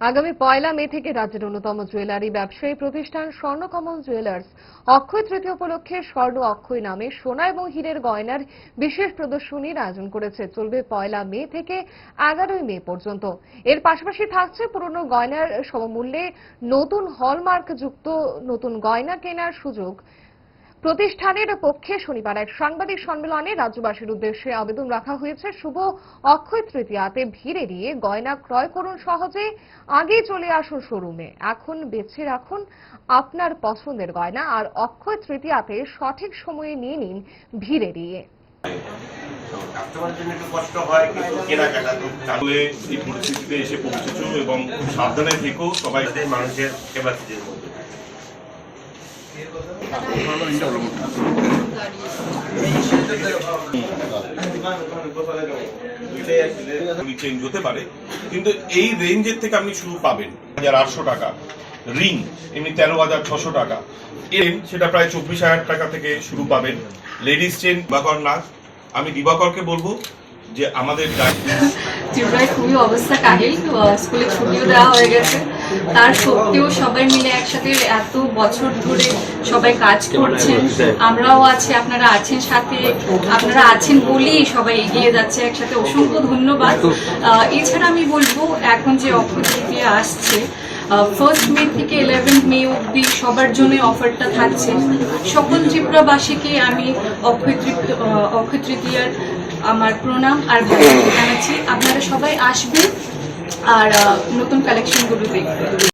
আগামী পয়লা মে থেকে রাজ্যের অন্যতম জুয়েলারি ব্যবসায়ী প্রতিষ্ঠান স্বর্ণকমল জুয়েলার্স অক্ষয় তৃতীয় উপলক্ষে স্বর্ণ অক্ষয় নামে সোনা এবং হীরের গয়নার বিশেষ প্রদর্শনীর আয়োজন করেছে। চলবে পয়লা মে থেকে এগারোই মে পর্যন্ত। এর পাশাপাশি থাকছে পুরনো গয়নার সমমূল্যে নতুন হলমার্ক যুক্ত নতুন গয়না কেনার সুযোগ। প্রতিষ্ঠানের পক্ষে শনিবার এক সাংবাদিক সম্মেলনে রাজ্যবাসীর উদ্দেশ্যে আবেদন রাখা হয়েছে। শুভ অক্ষয় তৃতীয়াতে ভিড় এড়িয়ে গয়না ক্রয় করুন সহজে আগেই চলে আসুন শোরুমে। এখন বেছে রাখুন আপনার পছন্দের গয়না আর অক্ষয় তৃতীয়াতে সঠিক সময়ে নিয়ে নিন ভিড় এড়িয়ে কাস্টমারের জন্য একটু কষ্ট হয় কিন্তু কেনাকাটা তো চালু। এই পরিস্থিতিতে এসে পৌঁছেছো এবং সাবধানে থেকো সবাই মানুষের ক্যাপাসিটির মধ্যে চেঞ্জ হতে পারে, কিন্তু এই রেঞ্জের থেকে আপনি পাবেন হাজার আটশো টাকা। রিং এমনি তেরো হাজার ছশো টাকা। এর সেটা প্রায় চব্বিশ হাজার টাকা থেকে শুরু পাবেন। লেডিস চেন দিবাকর নাথ, আমি দিবাকরকে বলব যে আমাদের ত্রিপুরায় খুবই অবস্থা কাহিল স্কুলে ছুটিও দেওয়া হয়ে গেছে। তার সত্ত্বেও সবাই মিলে একসাথে এত বছর ধরে সবাই কাজ করছেন আমরাও আছি আপনারা আছেন সাথে আপনারা আছেন বলেই সবাই এগিয়ে যাচ্ছে একসাথে। অসংখ্য ধন্যবাদ। এছাড়া আমি বলব এখন যে অক্ষয় তৃতীয়া আসছে ফার্স্ট মে থেকে ইলেভেন মে অব্দি সবার জন্য অফারটা থাকছে। সকল ত্রিপুরাবাসীকে আমি অক্ষয় তৃতীয় অক্ষয় তৃতীয়ার আমার প্রণাম আর জানাচ্ছি। আপনারা সবাই আসবেন আর নতুন কালেকশনগুলো দেখবেন।